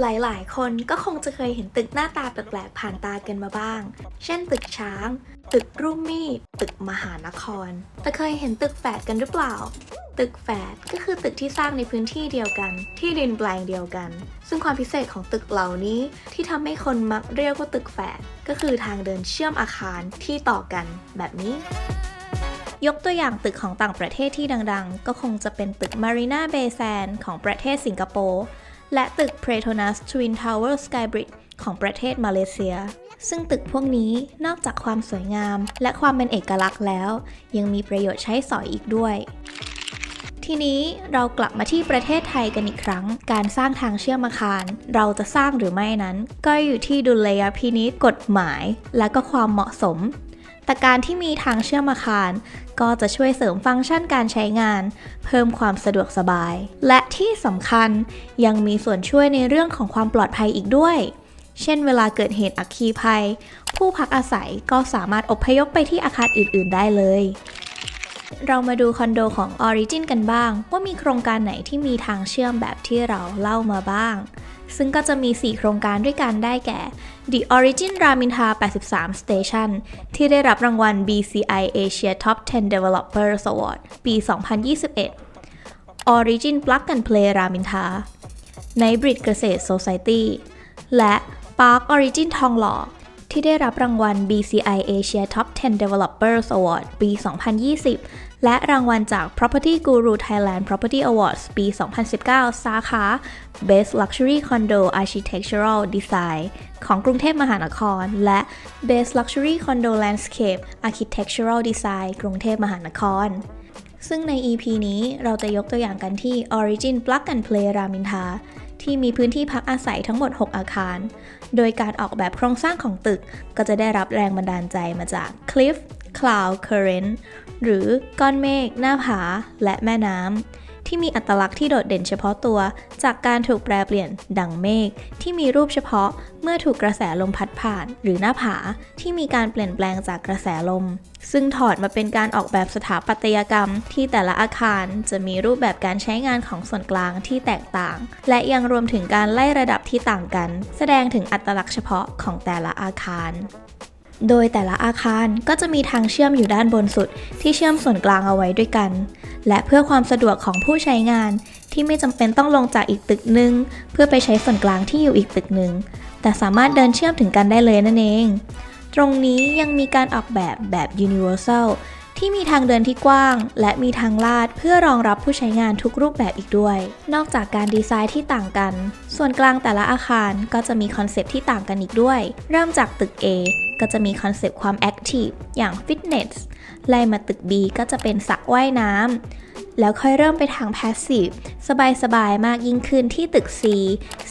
หลายๆ คนก็คงจะเคยเห็นตึกหน้าตาแปลกๆผ่านตากันมาบ้าง เช่นตึกช้าง ตึกรูมีดตึกมหานคร แต่เคยเห็นตึกแฝดกันหรือเปล่า ตึกแฝดก็คือตึกที่สร้างในพื้นที่เดียวกัน ที่ดินแปลงเดียวกัน ซึ่งความพิเศษของตึกเหล่านี้ที่ทำให้คนมักเรียกว่าตึกแฝดก็คือทางเดินเชื่อมอาคารที่ต่อกันแบบนี้ยกตัวอย่างตึกของต่างประเทศที่ดังๆ ก็คงจะเป็นตึก Marina Bay Sands ของประเทศสิงคโปร์ และตึก Petronas Twin Tower Skybridge ของประเทศมาเลเซีย ซึ่งตึกพวกนี้นอกจากความสวยงาม และความเป็นเอกลักษณ์แล้ว ยังมีประโยชน์ใช้สอยอีกด้วยทีนี้เรากลับมาที่ประเทศไทยกันอีกครั้ง การสร้างทางเชื่อมอาคาร เราจะสร้างหรือไม่นั้น ก็อยู่ที่ดุลยพินิจกฎหมาย และก็ความเหมาะสม แต่การที่มีทางเชื่อมอาคาร ก็จะช่วยเสริมฟังก์ชันการใช้งาน เพิ่มความสะดวกสบาย และที่สำคัญยังมีส่วนช่วยในเรื่องของความปลอดภัยอีกด้วย เช่นเวลาเกิดเหตุอัคคีภัย ผู้พักอาศัยก็สามารถอพยพไปที่อาคารอื่น ๆ ได้เลยเรามาดูคอนโดของ Origin กันบ้าง ว่ามีโครงการไหนที่มีทางเชื่อมแบบที่เราเล่ามาบ้าง ซึ่งก็จะมี 4 โครงการด้วยกันได้แก่ The Origin Raminta 83 Station ที่ได้รับรางวัล BCI Asia Top 10 Developers Award ปี 2021 Origin Plug and Play Raminta Nightbridge เกษตร Society และ Park Origin ทองหล่อ ที่ได้รับรางวัล BCI Asia Top 10 Developers Award ปี 2020 และรางวัลจาก Property Guru Thailand Property Awards ปี 2019 สาขา Best Luxury Condo Architectural Design ของกรุงเทพมหานคร และ Best Luxury Condo Landscape Architectural Design กรุงเทพมหานครซึ่งใน EP นี้เราจะยกตัวอย่างกันที่ Origin Plug and Play รามินทา ที่มีพื้นที่พักอาศัยทั้งหมด 6 อาคาร โดยการออกแบบโครงสร้างของตึกก็จะได้รับแรงบันดาลใจมาจาก Cliff Cloud Current หรือก้อนเมฆหน้าผาและแม่น้ำ ที่มีอัตลักษณ์ที่โดดเด่นเฉพาะตัว จากการถูกแปลเปลี่ยน ดังเมฆที่มีรูปเฉพาะเมื่อถูกกระแสลมพัดผ่าน หรือหน้าผาที่มีการเปลี่ยนแปลงจากกระแสลม ซึ่งถอดมาเป็นการออกแบบสถาปัตยกรรมที่แต่ละอาคารจะมีรูปแบบการใช้งานของส่วนกลางที่แตกต่าง และยังรวมถึงการไล่ระดับที่ต่างกัน แสดงถึงอัตลักษณ์เฉพาะของแต่ละอาคาร โดยแต่ละอาคารก็จะมีทางเชื่อมอยู่ด้านบนสุดที่เชื่อมส่วนกลางเอาไว้ด้วยกัน และเพื่อความสะดวกของผู้ใช้งานที่ไม่จำเป็นต้องลงจากอีกตึกหนึ่งเพื่อไปใช้ส่วนกลางที่อยู่อีกตึกหนึ่งแต่สามารถเดินเชื่อมถึงกันได้เลยนั่นเอง ตรงนี้ยังมีการออกแบบแบบ universal ที่มีทางเดินที่กว้าง และมีทางลาดเพื่อรองรับผู้ใช้งานทุกรูปแบบอีกด้วย นอกจากการดีไซน์ที่ต่างกัน ส่วนกลางแต่ละอาคารก็จะมีคอนเซปต์ที่ต่างกันอีกด้วย เริ่มจากตึก A ก็จะมีคอนเซปต์ความแอคทีฟอย่างฟิตเนสไล่มาตึก B ก็จะเป็นสระว่ายน้ำแล้วค่อยเริ่มไปทางแพสซีฟสบายๆ มากยิ่งขึ้นที่ตึก C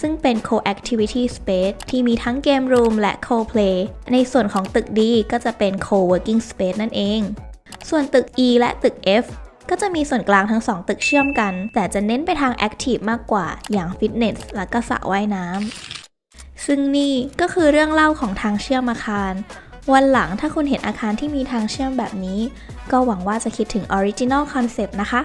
ซึ่งเป็น Co-activity Space ที่มีทั้งเกมรูมและ Co-play ในส่วนของตึก D ก็จะเป็น Co-working Space นั่นเอง ส่วนตึก E และตึก F ก็จะมีส่วนกลางทั้งสองตึกเชื่อมกัน แต่จะเน้นไปทางแอคทีฟมากกว่า อย่างฟิตเนสและก็สระว่ายน้ำ ซึ่งนี่ก็คือเรื่องเล่าของทางเชื่อมอาคาร วันหลังถ้าคุณเห็นอาคารที่มีทางเชื่อมแบบนี้ ก็หวังว่าจะคิดถึงออริจินอลคอนเซปต์นะคะ